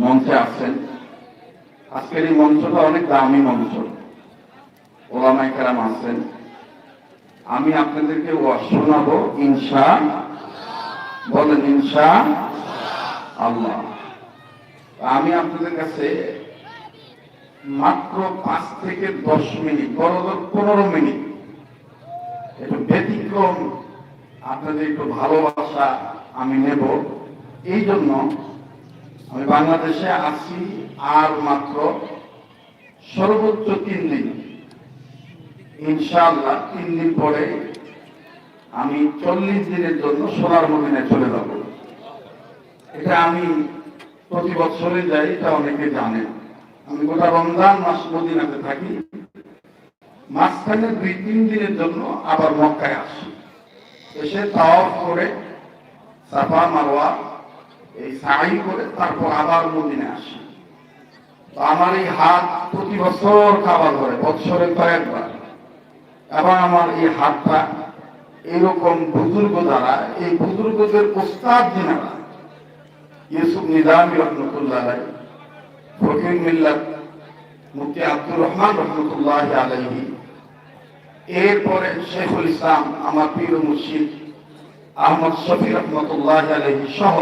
মঞ্চে আছেন আজকের এই মঞ্চটা অনেক দামি মঞ্চ। ওলামাই কেরাম আছেন আমি আপনাদেরকে শোনাবো, ইনশা বলেন, ইনশা আল্লাহ। আমি আপনাদের কাছে মাত্র পাঁচ থেকে দশ মিনিট, বড় পনেরো মিনিট, একটু ব্যতিক্রম, আপনাদের একটু ভালোবাসা আমি নেব। এই জন্য আমি বাংলাদেশে আছি আর মাত্র সর্বোচ্চ তিন দিন। ইনশাআল্লাহ তিন দিন পরে আমি চল্লিশ দিনের জন্য সোনার মদিনায় চলে যাব। এটা আমি প্রতি বছরে যাই, এটা অনেকে জানেন। আমি গোটা রমজান মাস মদিনাতে থাকি। মাঝখানে দুই, তিন দিনের জন্য আবার মক্কায় আসি। এসে তাওয়াফ করে সাফা মারোয়া এই সাই করে তারপর আবার মদিনে আসি। আমার এই হাত প্রতি বছর খাবার করে বছরে কয়েকবার। এবং আমার এই হাতটা এরকম বুজুর্গ দ্বারা, এই বুজুর্গদের প্রস্তাব যিনারা ইউসুফ নিজামী রহমতুল্লাহ ফকির মিল্লাত মুফতি আব্দুর রহমান রহমতুল্লাহ আলাইহি, এরপরে শেখুল ইসলাম, আমার প্রিয় মুর্শিদ আহমদ শফি রহমতুল্লাহ আলহী সহ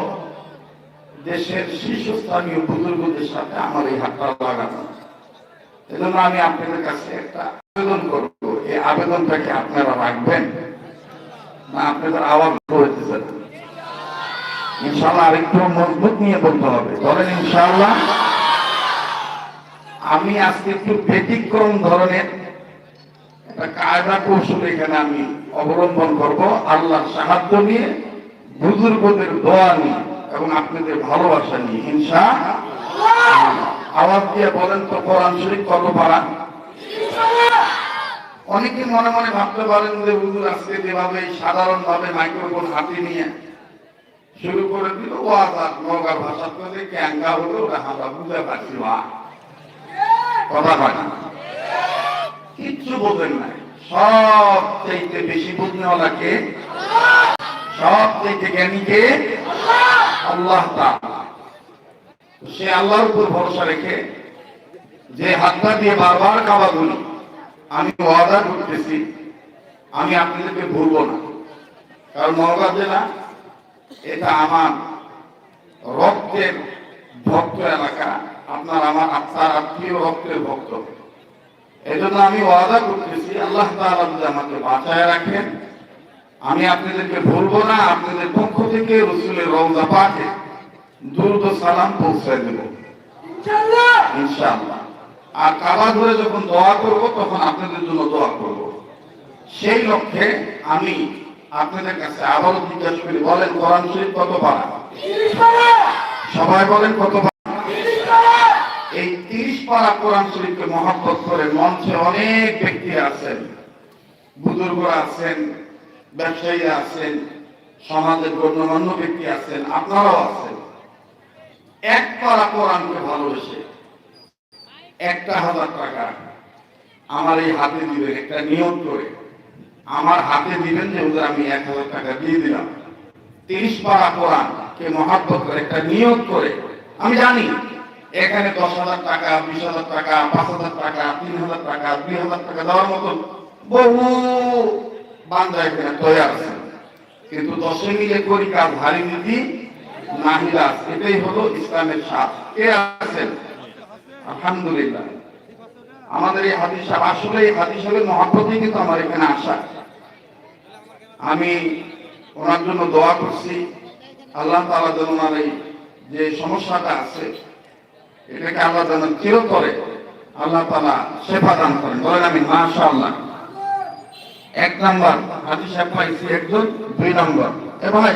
দেশের শীর্ষস্থানীয় বুজুর্গদের সাথে আমার এই হাতটা লাগানো। এজন্য আমি আপনাদের কাছে একটা আবেদন করব। এই আবেদনটাকে আপনারা রাখবেন না আপনাদের আওয়াজ হইতে চান ইনশাল্লাহ আরেকটু মজবুত নিয়ে বলতে হবে। বলেন ইনশাল্লাহ আমি আজকে একটু ব্যতিক্রম ধরনের একটা কায়দা কৌশল এখানে আমি অবলম্বন করব। আল্লাহর সাহায্য নিয়ে, বুজুর্গদের দোয়া নিয়ে। এবং আপনাদের ভালোবাসা নিয়ে হিংসা আওয়াজ দিয়ে বলেন তো, কোরআন শরীফ কত পারা? অনেকে মনে মনে ভাবতে পারেন যে, হুজুর, আজকে যেভাবে সাধারণ ভাবে মাইক্রোফোন হাতে নিয়ে শুরু করে দিল ও আজাদ নগার ভাষা করে ক্যাঙ্গা হলো, ওটা আমরা বুঝতে পারছি কথা হয় না? কিচ্ছু বোঝেন নাই সব চাইতে বেশি বুঝনেওয়ালাকে সব চাইতে জ্ঞানীকে আল্লাহ। সে আল্লাহর উপর ভরসা রেখে যে হাতটা দিয়ে বারবার কাবা গুলি আমি ওয়াদা করতেছি, আমি আপনাদেরকে ভুলবো না। কারণ নওগাঁ জেলা এটা আমার রক্তের ভক্ত এলাকা, আপনার আমার আত্মার আত্মীয় রক্তের ভক্ত। এজন্য আমি ওয়াদা করতেছি, আল্লাহ তাআলা যদি আমাকে বাঁচায় রাখেন আমি আপনাদেরকে ভুলবো না আপনাদের পক্ষ থেকে রসুলের রওজা পাঠে দুর্দ সালাম পৌঁছায় দেব। ইনশাআল্লাহ। আর কাবা ধরে যখন দোয়া করব তখন আপনাদের জন্য দোয়া করব। সেই লক্ষ্যে আমি আপনাদের কাছে আবার জিজ্ঞাসা করি বলেন কোরআন শরীফ কত পারা? সবাই বলেন কত পারা। এই তিরিশ পারা কোরআন শরীফকে মহব্বত করে মঞ্চে অনেক ব্যক্তি আছেন বুজুর্গরা আছেন ব্যবসায়ী আছেন, সমাজের গণ্যমান্য ব্যক্তি আছেন, আপনারাও আছেন। এক পারা কোরআনকে ভালোবেসে একটা হাজার টাকা আমার এই হাতে দিবেন, একটা নিয়ম করে। আমার হাতে দিবেন যে, ওদের আমি এক হাজার টাকা দিয়ে দিলাম। তিরিশ পারা কোরআন কে মহাব্বত করে, একটা নিয়োগ করে। আমি জানি, এখানে দশ হাজার টাকা, বিশ হাজার টাকা, পাঁচ হাজার টাকা, তিন হাজার টাকা, দুই হাজার টাকা দেওয়ার মতন বহু তৈরি আছে কিন্তু দশে মিলে করি নীতি এটাই হলো ইসলামের সাথ কে আছেন? আলহামদুলিল্লাহ। আমাদের এই হাদিস আসলে এই হাদিস কিন্তু আমার এখানে আসা। আমি ওনার জন্য দোয়া করছি। আল্লাহ তাআলা যেন ওনার এই যে সমস্যাটা আছে, এটাকে আল্লাহ যেন চিরতরে আল্লাহ তাআলা সেবা দান করেন। বলেন আমি মাশাআল্লাহ। এক নাম্বার হাজি সাহেব পাইছি একজন, দুই নম্বর। এ ভাই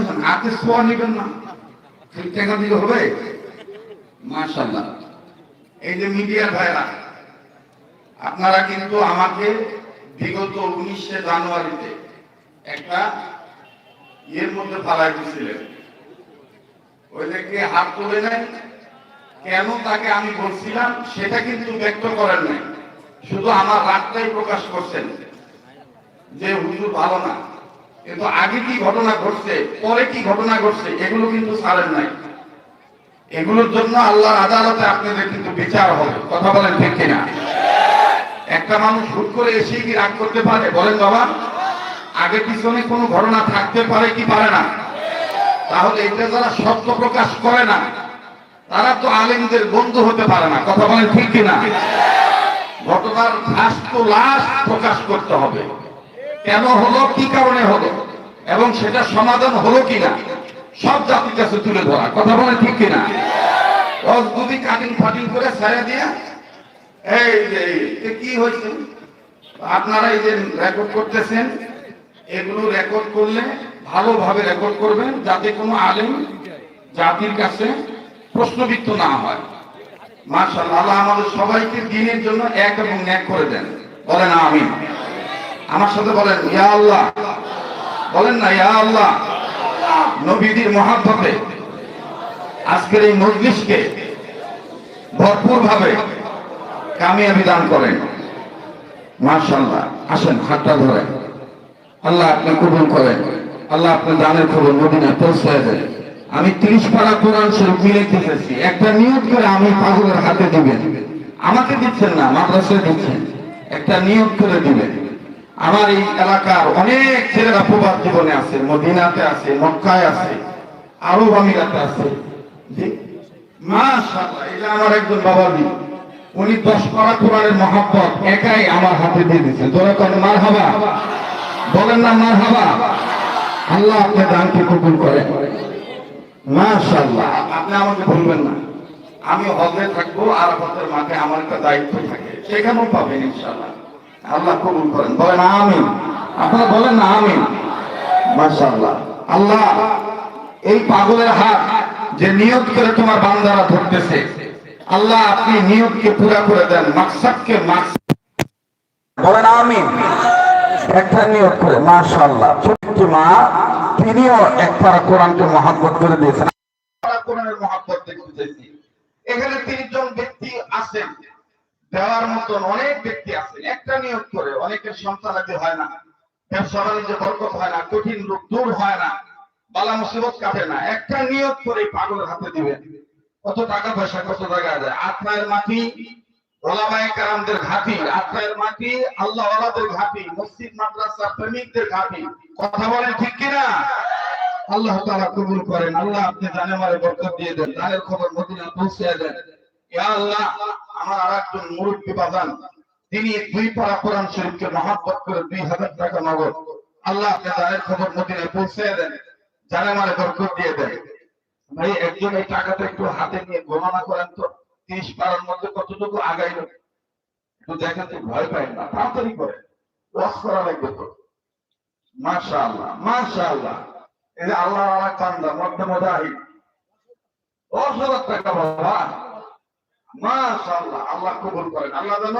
আছে হাতে নেবেন না। হবে? মাশাআল্লাহ। এই যে মিডিয়ার ভাইরা, আপনারা কিন্তু আমাকে বিগত উনিশে জানুয়ারিতে একটা ইয়ের মধ্যে ফালাই দিয়েছিলেন ওই থেকে হাত তুলে নেন কেন তাকে আমি বলছিলাম, সেটা কিন্তু ব্যক্ত করেন নাই। শুধু আমার রাগটাই প্রকাশ করছেন। যে হুজুর ভালো না। কিন্তু আগে কি ঘটনা ঘটছে, পরে কি ঘটনা ঘটছে, এগুলো কিন্তু ছাড়েন নাই। এগুলোর জন্য আল্লাহর আদালতে আপনাদের কিন্তু বিচার হবে। কথা বলেন ঠিক কিনা? একটা মানুষ হুট করে এসে কি রাগ করতে পারে? বলেন বাবা। আগে পিছনে কোনো ঘটনা থাকতে পারে কি পারে না? তাহলে এটা যারা সত্য প্রকাশ করে না, তারা তো আলেমদের বন্ধু হতে পারে না। কথা বলেন ঠিক কিনা? ঘটনার ফাস্ট লাশ প্রকাশ করতে হবে। কেন হলো? কি কারণে হলো? এবং সেটা সমাধান হলো কিনা? সব জাতির কাছে তুলে ধরা। কথা বলে ঠিক কিনা? যদি কাটিং ফাটিং করে ছায়া দিয়া এই যে কি হয়েছে? আপনারা এই যে রেকর্ড করতেছেন, এগুলো রেকর্ড করলে ভালোভাবে রেকর্ড করবেন যাতে কোনো আলেম জাতির কাছে প্রশ্নবিদ্ধ না হয়। মার্শাল্লাহ আল্লাহ আমাদের সবাইকে দিনের জন্য এক এবং ন্যাক করে দেন। বলেন আমিন। আমার সাথে বলেন, ইয়া আল্লাহ। বলেন না, ইয়া আল্লাহ। নবীদের মহাব্বতে আজকের এই মজলিসকে ভরপুর ভাবে কামিয়াবি দান করেন। মার্শাল্লাহ আসেন, হাতটা ধরেন। আল্লাহ আপনি কবুল করেন। আল্লাহ আপনার দানের খবর মদিনা পৌঁছায় দেন। আমি ত্রিশ পারা কোরআন শরীফ মিলে দিতেছি একটা নিয়ত করে আমি পাগলের হাতে দিবেন। আমাকে দিচ্ছেন না, মাদ্রাসায় দিচ্ছেন। একটা নিয়োগ করে দিবেন। আমার এই এলাকার অনেক ছেলেরা প্রবাদ জীবনে আছে, মদিনাতে আছে, মক্কায় আছে, আরব আমিরাতে আছে। এটা আমার একজন বাবা দিন উনি দশ পারা কোরআনের মহাব্বত একাই আমার হাতে দিয়ে দিচ্ছে তোরা করেন মার হাবা বলেন না মার হাবা আল্লাহ আপনার দানকে কবুল করে আপনি আমাকে না। আমি হজে থাকব মাঠে আমার একটা দায়িত্ব থাকে। সেখানেও পাবেন আল্লাহ কবুল করেন। বলেন আমিন। আপনারা বলেন না মাশাআল্লাহ। আল্লাহ, এই পাগলের হাত যে নিয়ত করে তোমার বান্দারা ধরতেছে, আল্লাহ আপনি নিয়তকে পুরা করে দেন, মাকসাদকে মাকসাদ বলেন আমিন। একটা নিয়ত করে, মাশাআল্লাহ। মা, তিনিও একবার কোরআনকে মহাব্বত করে দিয়েছেন। কোরআনের মহাব্বত এখানে তিনজন ব্যক্তি আছেন। দেওয়ার মতন অনেক ব্যক্তি আছেন। একটা নিয়োগ করে অনেকের সন্তান আগে হয় না। ব্যবসা বরকত হয় না, কঠিন দূর হয় না, বালা মুসিবত কাটে না। একটা নিয়োগ করে পাগলের হাতে দিবেন। কত টাকা পয়সা, কত টাকা আত্মায়ের মাটি তিনি দুই পারা কোরআন শরীফকে মহাব্বত করে দুই হাজার টাকা নগদ। আল্লাহ আপনি দানের খবর মদিনায় পৌঁছে দেন, জানে মারে বরকত দিয়ে দেন। ভাই, একজন এই টাকাটা একটু হাতে নিয়ে গণনা করেন তো। তিরিশ পারার মধ্যে কতটুকু আগাইল একটু দেখেন তো ভয় পাই না তাড়াতাড়ি করে। ওয়াশ করা লাগবে তো। মাশা আল্লাহ মাশা আল্লাহ এই যে আল্লাহ আল্লাহ কান্দা মধ্যে মজাহিদ দশ হাজার টাকা বাবা। মাশাআল্লাহ আল্লাহ কবুল করেন। আল্লাহ যেন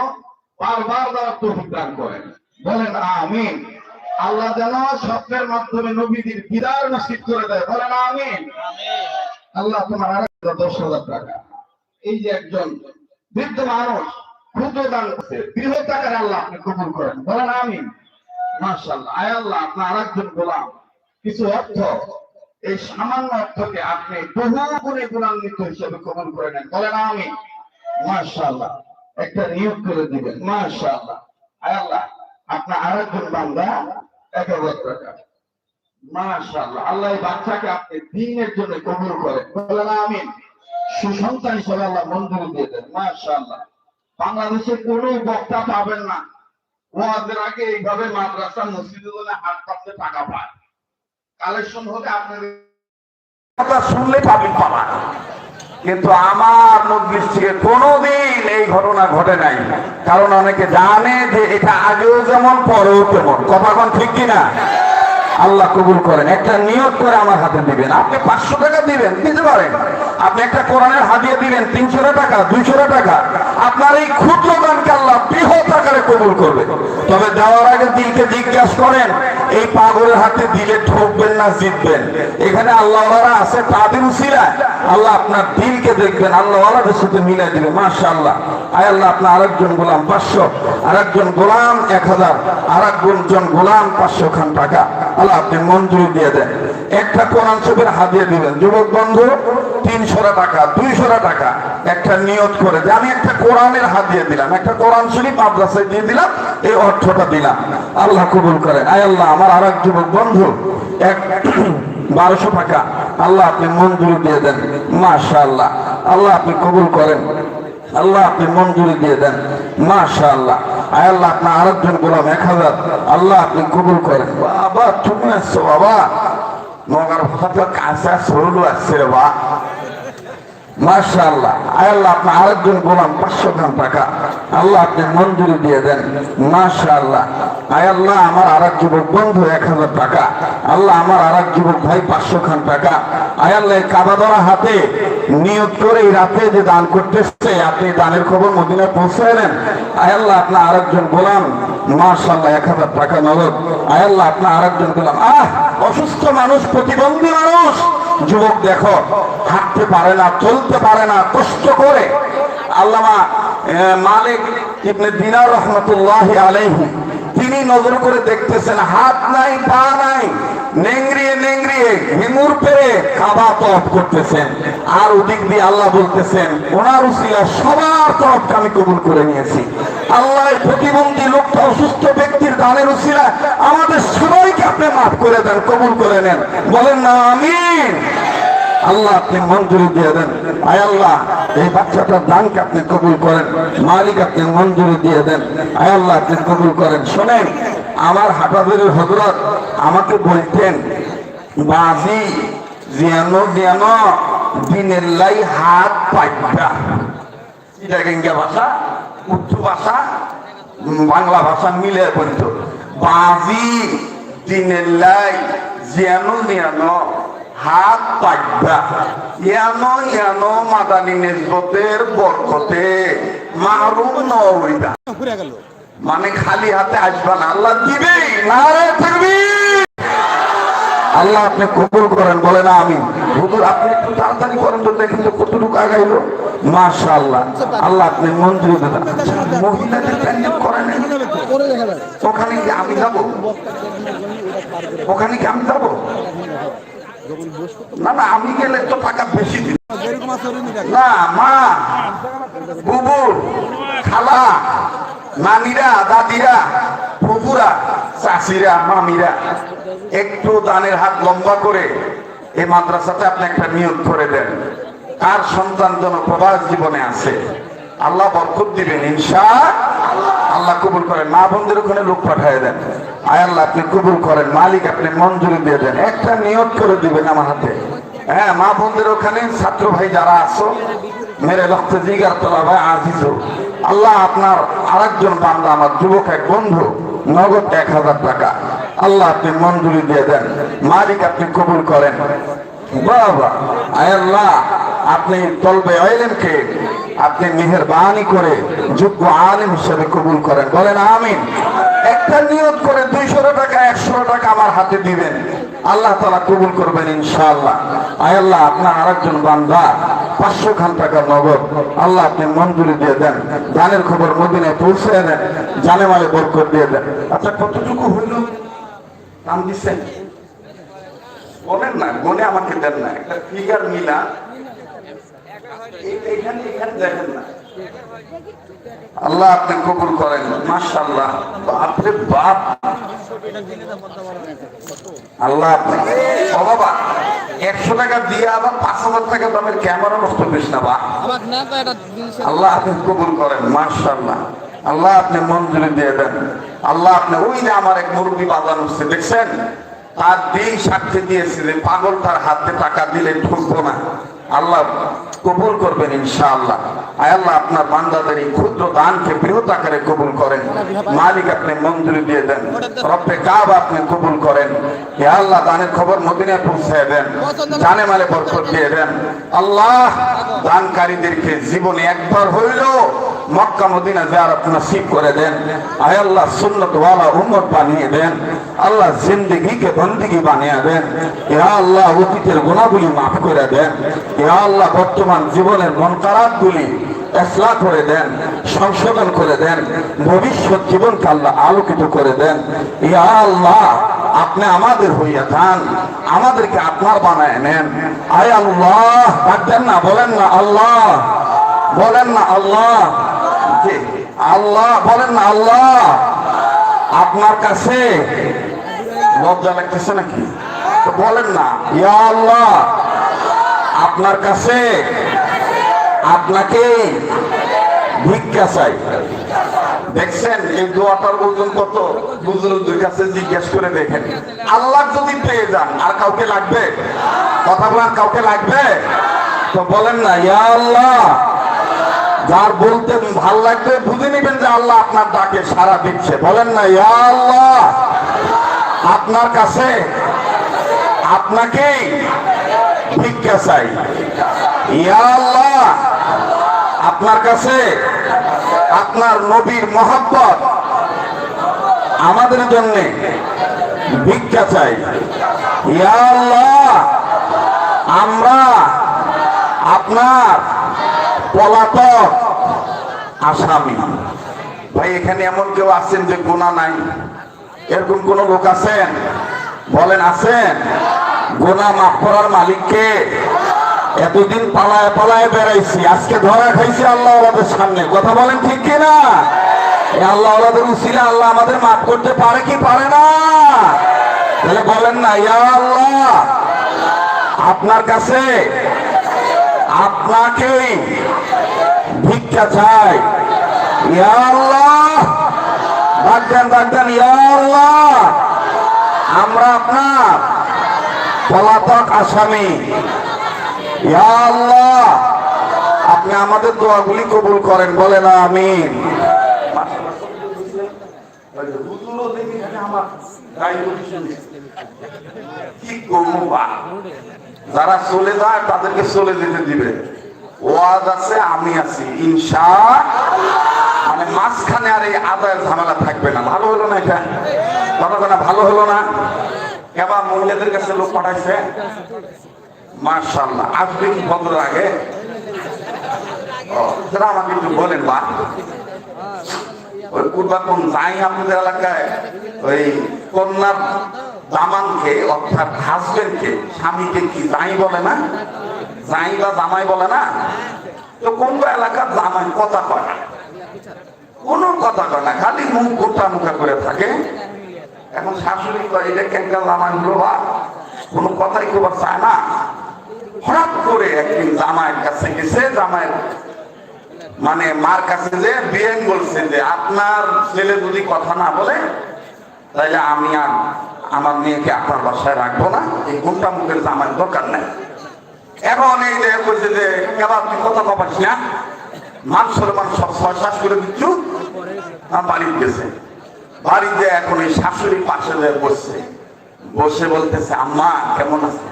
বারবার দ্বারা তৌফিক দান করেন। বলেন আমিন। আল্লাহ যেন স্বপ্নের মাধ্যমে নবীদের বিদার নসিব করে দেয়। বলেন আমিন। আল্লাহ তোমার আর দশ হাজার টাকা। এই যে একজন বৃদ্ধ মানুষ, ক্ষুদ্র দান করছে, বৃহৎ আল্লাহ আপনি কবুল করেন। বলেন আমিন। মাশাআল্লাহ। আয় আল্লাহ আপনার গোলাম। কিছু অর্থ, এই সামান্য অর্থকে আপনি বহু গুণে গুণান্বিত হিসেবে কবুল করে নেন। বলেন আমি মাশাআল্লাহ। একটা নিয়োগ করে দিবেন। মাশাআল্লাহ। আয় আল্লাহ আপনার বান্দা, এক হাজার টাকা। মাশাআল্লাহ। আল্লাহ বাচ্চাকে আপনি দিনের জন্য কবুল করেন। বলেন আমিন। সুসন্তান হিসেবে আল্লাহ মঞ্জুরি দিয়ে দেন, মাশাআল্লাহ। বাংলাদেশে কোনো বক্তা পাবেন না। ওয়াজের আগে এইভাবে মাদ্রাসা মসজিদে হাত পাতলে টাকা পায়। কালেকশন হলে আপনাদের কথা শুনলে পাবলিক পাবা কিন্তু আমার মজলিস থেকে কোনোদিন এই ঘটনা ঘটে নাই। কারণ অনেকে জানে যে এটা আগেও যেমন, পরেও তেমন। কথা ঠিক কিনা? আল্লাহ কবুল করেন। একটা নিয়োগ করে আমার হাতে দিবেন। আপনি পাঁচশো টাকা দিবেন, দিতে পারেন। আপনি একটা কোরআনের হাতিয়ে দিলেন তিনশো টাকা দুইশো টাকা। আপনার এই ক্ষুদ্র দানকে আল্লাহ বৃহৎ আকারে কবুল করবে। তবে দেওয়ার আগে দিলকে জিজ্ঞাসা করেন, এই পাগলের হাতে দিলে ঠকবেন না জিতবেন? এখানে আল্লাহ আছে, তাদের উসিলা। আল্লাহ আপনার দিলকে দেখবেন আল্লাহ আল্লাহদের সাথে মিলাই দিবে মাসা আল্লাহ আয় আল্লাহ, আপনার আরেকজন গোলাম পাঁচশো, আরেকজন গোলাম এক হাজার, আরেকজন গোলাম পাঁচশো খান টাকা। আল্লাহ আপনি মঞ্জুরি দিয়ে দেন। একটা কোরআন শরীফের দিবেন। যুবক বন্ধু টাকা টাকা একটা নিয়ত করে যে আমি একটা কোরআনের দিলাম, একটা কোরআন শরীফ দিয়ে দিলাম, এই অর্থটা দিলাম। আল্লাহ কবুল করে আয় আল্লাহ, আমার আর এক যুবক বন্ধু, এক বারোশো টাকা, আল্লাহ আপনি মঞ্জুরি দিয়ে দেন। মাশা আল্লাহ আল্লাহ আপনি কবুল করেন। আল্লাহ আপনি মঞ্জুরি দিয়ে দেন। মাশা আল্লাহ আয় আল্লাহ, আপনার আরেকজন গোলাম এক হাজার। আল্লাহ আপনি কবুল করেন। বাবা, তুমি আসছো বাবা। নগার ভাষা কাঁচা সরু আসছে বা মাশাআল্লাহ। আয় আল্লাহ আপনি আরেকজন গোলাম পাঁচশো খান টাকা। আল্লাহ আপনি মঞ্জুরি দিয়ে দেন। মাশাআল্লাহ। আয় আল্লাহ, আমার আর এক যুবক বন্ধু এক হাজার টাকা। আল্লাহ, আমার আর এক যুবক ভাই পাঁচশো খান টাকা। আয় আল্লাহ কাবা ধরা হাতে। নিয়োগ করে এই রাতে যে দান করতেছে, আপনি দানের খবর মদিনায় পৌঁছে এলেন আয় আল্লাহ, আপনার আরেকজন গোলাম, মাশাআল্লাহ, এক হাজার টাকা নগদ। আয় আল্লাহ, আপনার আরেকজন গোলাম। আহ, অসুস্থ মানুষ, প্রতিবন্ধী মানুষ। যুবক, দেখো, হাঁটতে পারে না, চলতে পারে না, কষ্ট করে। আল্লামা মালিক ইবনে দিনার রহমতুল্লাহ আলাইহি তিনি নজর করে দেখতেছেন, হাত নাই, পা নাই আর ওদিক দিয়ে আল্লাহ বলতেছেন, ওনার সবার তফকে আমি কবুল করে নিয়েছি। আল্লাহ প্রতিবন্ধী লোকটা, অসুস্থ ব্যক্তির দানের উসিলা আমাদের সবাইকে আপনি মাফ করে দেন, কবুল করে নেন। বলেন না, আমিন। আল্লাহ আপনি মঞ্জুরি দিয়ে দেন। আয় আল্লাহ, এই বাচ্চাটার দানকে আপনি কবুল করেন? মালিক আপনি মঞ্জুরি দিয়ে দেন। আয় আল্লাহ, আপনি কবুল করেন। শোনেন, আমার হাটাদের হজরত আমাকে বলতেন, বাজি জিয়ানো জিয়ানো দিনের লাই হাত পাইবা এটা গেঙ্গা ভাষা? উর্দু ভাষা, বাংলা ভাষা মিলে বলত, বাজি, দিনের লাই জিয়ানো জিয়ানো হাত মাদানি বরকতে। মানে খালি হাতে আসবা না। আল্লাহ দিবে। নারে তাকবীর। আল্লাহ আপনি কবুল করেন বলে না আমি হুজুর, আপনি একটু তাড়াতাড়ি করেন তো দেখেন তো কতটুকু আগাইলো। আল্লাহ আপনি মঞ্জুরি দেন। মহিলাদের করেন। ওখানে কি আমি যাব? ওখানে কি আমি যাব? না না আমি গেলে তো টাকা বেশি দেখে না মা খালা নানিরা দাদিরা ফুপুরা চাষিরা মামিরা একটু দানের হাত লম্বা করে এই মাদ্রাসাতে আপনি একটা নিয়োগ করে দেন। কার সন্তান যেন প্রবাস জীবনে আছে। আল্লাহ বরকত দিবেন ইনশা আল্লাহ কবুল করেন। মা বোনদের ওখানে লোক পাঠিয়ে দেন। আয় আপনি কবুল করেন, মালিক আপনি মঞ্জুরি দিয়ে দেন। একটা নিয়োগ করে দিবেন আমার হাতে। হ্যাঁ মা বোনদের ওখানে, ছাত্র ভাই যারা আছো, মেরে লক্ষ্য জিগার তোলা ভাই আজিজ আল্লাহ আপনার আরেকজন বান্দা, আমার যুবক, এক বন্ধু, নগদ এক হাজার টাকা। আল্লাহ আপনি মঞ্জুরি দিয়ে দেন। মালিক আপনি কবুল করেন। বাবা, আয় আল্লাহ, আপনি তলবে আইলেমকে, আপনি মেহরবানি করে, যোগ্য আলিম হিসেবে কবুল করেন। বলেন আমিন। একটা নিয়োগ করে দুইশো টাকা একশো টাকা আমার হাতে দিবেন। আল্লাহ তালা কবুল করবেন ইনশাআল্লাহ। আয় আল্লাহ, আপনার আরেকজন বান্ধা পাঁচশো খান টাকা নগদ। আল্লাহ, আপনি মঞ্জুরি দিয়ে দেন। জানের খবর মদিনায় পৌঁছে দেন। জানে মালে বরকত দিয়ে দেন। আচ্ছা কতটুকু হইল? দাম দিচ্ছেন? বলেন না গনে আমাকে দেন না। একটা ফিগার মিলা। এইখানে এখানে দেখেন না। আল্লাহ আপনি কবুল করেন বাপরে বাপ। আল্লাহ বাবা একশো টাকা দিয়ে আবার পাঁচ হাজার টাকা দামের ক্যামেরা নষ্ট করিস না বা আল্লাহ আপনি কবুল করেন আল্লাহ আপনি মঞ্জুরি দিয়ে দেন। আল্লাহ আপনি ওই যে আমার এক মুরব্বী বাজার হচ্ছে, দেখছেন? তার দিন সাক্ষী দিয়েছিলেন পাগল তার হাতে টাকা দিলে ঠকবো না। আল্লাহ কবুল করবেন ইনশাআল্লাহ। আল্লাহ, আপনার বান্দাদের এই ক্ষুদ্র দানকে বৃহৎ আকারে কবুল করেন। মালিক আপনি মঞ্জুরি দিয়ে দেন। রব্বে কাব আপনি কবুল করেন। হে আল্লাহ দানের খবর মদিনায় পৌঁছায় দেন। জানে মালে বরকত দিয়ে দেন। আল্লাহ, দানকারীদেরকে জীবনে একবার হইলেও মক্কা মদিনা জিয়ারত নসিব করে দেন। আয় আল্লাহ সুন্নত ওয়ালা উম্মত বানিয়ে দেন। আল্লাহ জিন্দেগিকে বন্দিগি বানিয়ে দেন। ইয়া আল্লাহ অতীতের গুণাগুলি মাফ করে দেন। ইয়া আল্লাহ বর্তমান জীবনের মন গুলি এসলা করে দেন, সংশোধন করে দেন, ভবিষ্যৎ জীবনকে আল্লাহ আলোকিত করে দেন। ইয়া আল্লাহ, আপনি আমাদের হইয়া যান আমাদেরকে আপনার বানায় নেন। আয় আল্লাহ না, বলেন না আল্লাহ, বলেন না আল্লাহ। জি, আল্লাহ বলেন না আল্লাহ। আপনার কাছে লজ্জা লাগতেছে নাকি? বলেন না ইয়া আল্লাহ আপনার কাছে আপনাকে ভিক্ষা চাই। দেখছেন এই দোয়াটার ওজন কত বুজুর্গদের কাছে জিজ্ঞেস করে দেখেন। আল্লাহ যদি পেয়ে যান আর কাউকে লাগবে? কথা বলেন কাউকে লাগবে? তো বলেন না ইয়া আল্লাহ যার বলতে ভালো লাগবে, বুঝে নেবেন যে আল্লাহ আপনার ডাকে সারা দিচ্ছে। বলেন না, ইয়া আল্লাহ, আপনার কাছে আপনাকে ভিক্ষা চাই। ইয়া আল্লাহ, আপনার কাছে আপনার নবীর মহব্বত আমাদের জন্য ভিক্ষা চাই। ইয়া আল্লাহ, আমরা আপনার পলাতক। আসামি। ভাই, এখানে এমন কেউ আছেন যে গুণা নাই? এরকম কোন লোক আছেন? বলেন, আছেন? গোনা মাফ করার মালিককে এতদিন পালায় পালায় বেড়াইছি, আজকে ধরা খাইছি আল্লাহ ওলাদের সামনে। কথা বলেন ঠিক কিনা? আল্লাহ ওলাদের উচিলে আল্লাহ আমাদের মাফ করতে পারে কি পারে না? তাহলে বলেন না, ইয়া আল্লাহ, আপনার কাছে আপনাকেই ভিক্ষা চাই। ইয়া আল্লাহ। ডাকতেন ডাকতেন ইয়া আল্লাহ। আমরা আপনার পলাতক আসামি। ইয়া আল্লাহ। আপনি আমাদের দোয়াগুলি কবুল করেন বলে বলেন আমিন। কি করব? যারা চলে যায়, তাদেরকে চলে যেতে দিবে। ওয়াজ আছে, আমি আছি। ইনশা মানে মাঝখানে আর এই আদায়ের ঝামেলা থাকবে না। ভালো হলো না এটা? কথা ভালো হলো না? এবার মহিলাদের কাছে লোক পাঠাইছে। মার্শাল্লাহ আসবে কি বন্ধুর আগে? সেটা আমাকে একটু বলেন, বা। ওই পূর্বাপন যাই আপনাদের এলাকায়? ওই কন্যার দামানকে অর্থাৎ হাজবেন্ডকে স্বামীকে কি যাই বলে না? যাই বা জামাই বলে না? তো কোন এলাকার জামাই কথা কয়? না কোনো কথা কয় না, খালি মুখ গোটা মুখা করে থাকে। এখন শাশুড়ি কয়, এটা কেনকা জামাই হলো বা, কোনো কথাই খবর চায় না। হঠাৎ করে একদিন জামাইয়ের কাছে গেছে, জামাইয়ের মানে মার কাছে যে বিয়েন বলছে যে, আপনার ছেলে যদি কথা না বলে, তাহলে আমি আর মেয়েকে আপনার বাসায় রাখব না? এই ঘুমটা মুখের জামাই, দরকার নেই। এখন এই যে বলছে যে কেবা তুই কথা কপাস না? মান সরমান সব শ্বাস করে দিচ্ছু। আমার বাড়িতে গেছে। বাড়িতে এখন এই শাশুড়ি পাশে বসছে, বসে বলতেছে, আম্মা, কেমন আছে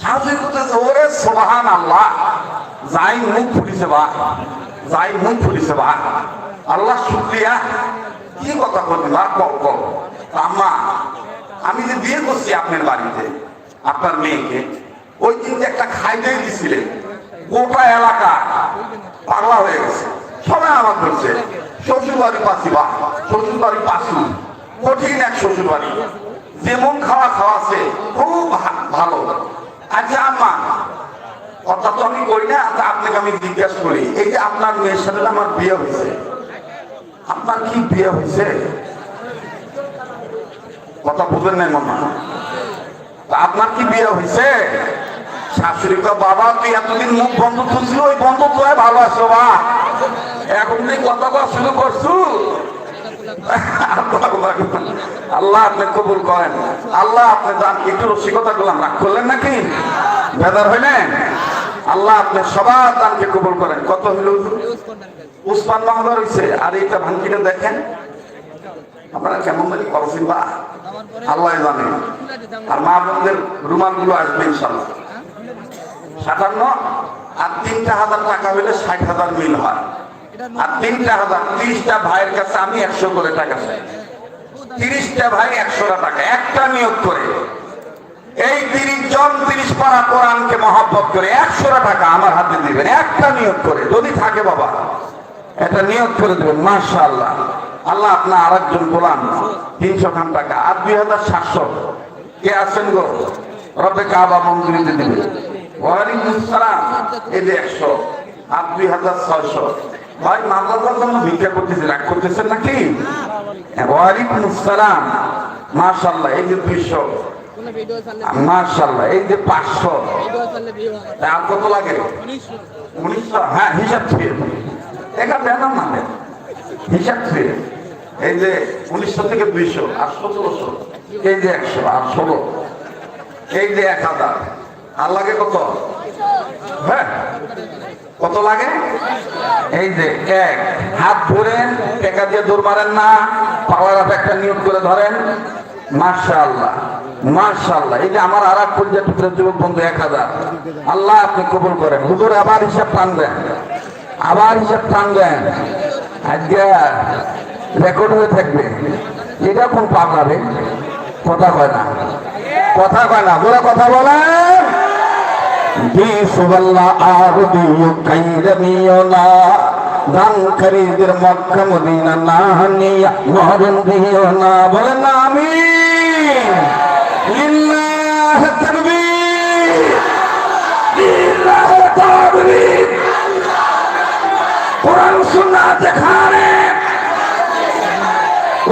শাশুড়ি বলতেছে, ওরে সোবাহান আল্লাহ যাই মুখ ফুলিছে বা যাই মুখ ফুলিছে বা আল্লাহ শুক্রিয়া। কি কথা বলবেন বা কম কম আম্মা আমি যে বিয়ে করছি আপনার বাড়িতে, আপনার মেয়েকে, ওই দিন একটা খাইতে দিছিলেন। গোটা এলাকা পাগলা হয়ে গেছে। সবাই আমার ধরছে। শ্বশুর বাড়ি পাশি বা শ্বশুর বাড়ি পাশু। কঠিন এক শ্বশুর বাড়ি যেমন খাওয়া খাওয়াছে খুব ভালো। আচ্ছা আম্মা, কথা তো আমি করি না তা আপনাকে আমি জিজ্ঞাসা করি, এই যে আপনার মেয়ের সাথে আমার বিয়ে হয়েছে, আপনার কি বিয়ে হয়েছে? কথা বুঝেন নাই মামা। তা আপনার কি বিয়ে হয়েছে? শাশুড়ি কয়, বাবা তুই এতদিন মুখ বন্ধ খুঁজছিল ওই বন্ধ তো ভালো আছো বা এখন তুই কথা কওয়া শুরু করছু? আল্লাহ আপনি কবুল করেন। আল্লাহ আপনি একটু রসিকতা করলাম রাগ করলেন নাকি? বেদার হইলেন? আল্লাহ আপনি সবার দানকে কবুল করেন। কত হইল উসমান মাহদার হয়েছে আর এইটা ভাঙ্কিটা দেখেন। আপনারা কেমন জানি করছেন বা? আল্লাহ জানে। আর মা বোনদের রুমালগুলো আসবে ইনশাল্লাহ। সাতান্ন আর তিনটা হাজার টাকা হলে ষাট হাজার মিল হয়। আর তিনটা হাজার, তিরিশটা ভাইয়ের কাছে আমি একশো করে টাকা চাই। তিরিশটা ভাই একশোটা টাকা, একটা নিয়োগ করে। এই তিরিশ জন তিরিশ পারা কোরআনকে মহব্বত করে একশোটা টাকা আমার হাতে দিবেন, একটা নিয়োগ করে। যদি থাকে বাবা, এটা নিয়োগ করে দেবেন, মাশাআল্লাহ। আল্লাহ আপনার আর একজন বলান তিনশো খান টাকা। আর দুই হাজার সাতশো। কে আছেন গো? রবে কাবা মন্দিরে দিবে আসসালাম। এই যে একশো। আর দুই হাজার ছয়শো। ভাই মাদ্রাসার জন্য ভিক্ষা করতেছে, রাগ করতেছেন নাকি? ওয়ালাইকুম আসসালাম। মাশাল্লাহ এই যে দুইশো। মাশাল্লাহ এই যে পাঁচশো। আর কত লাগে? উনিশশো। হ্যাঁ হিসাব ছিল এটা দেন না হিসাব ছিল এই যে উনিশশো থেকে দুইশো, আর সতেরোশো। এই যে একশো, আর ষোলো। এই যে এক হাজার। আর লাগে কত? হ্যাঁ? কত লাগে? এই যে এক। হাত ধরেন, টেকা দিয়ে দৌড় মারেন না, পাওয়ার আপ একটা নিয়োগ করে ধরেন। মার্শাল্লাহ মার্শাল্লাহ এই যে আমার আর এক পর্যায়ে টুকরে যুবক বন্ধু এক হাজার। আল্লাহ আপনি কবুল করেন। হুজুর আবার হিসাব টান দেন আবার হিসাব টানবেন। আজকে রেকর্ড হয়ে থাকবে। এটা কোন পাবলাবে কথা কয় না। কথা কয় না। বলে কথা বলেন বিশ্বল্লাহ আর দিও কাইরে নিও না ধান খরিদের মক্কা মদিনা না নিয়া মরণ দিও না বলে না, আমি। লিল্লাহ তাকবীর। লিল্লাহ তাকবীর।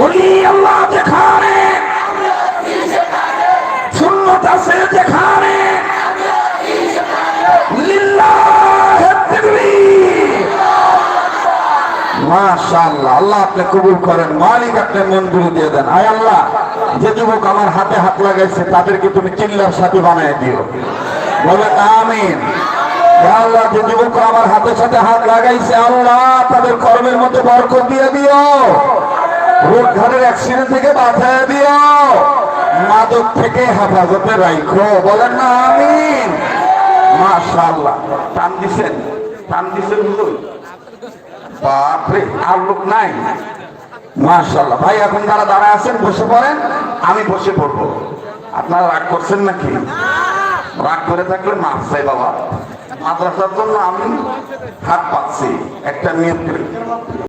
উনি আল্লাহ সুন্নত আছে আপনি কবুল করেন দিয়ে দেন। আয় আল্লাহ, যে যুবক আমার হাতে হাত লাগাইছে তুমি চিল্লার সাথে বানায় দিও। বলে আল্লাহ, যে আমার হাতে সাথে হাত লাগাইছে, আল্লাহ তাদের কর্মের মধ্যে বরকত দিয়ে দিও। রোড ঘাটের অ্যাক্সিডেন্ট থেকে বাঁচায় দিও। মাদক থেকে হেফাজতে রাখো বলেন না, আমিন। মাশাআল্লাহ। টান দিছেন। টান দিছেন বাপরে, আর লোক নাই। মাশাল্লাহ ভাই, এখন যারা দাঁড়ায় আছেন, বসে পড়েন। আমি বসে পড়ব। আপনারা রাগ করছেন নাকি? রাগ করে থাকলে মাছ চাই বাবা। মাদ্রাসার জন্য আমি হাত পাচ্ছি একটা নিয়ম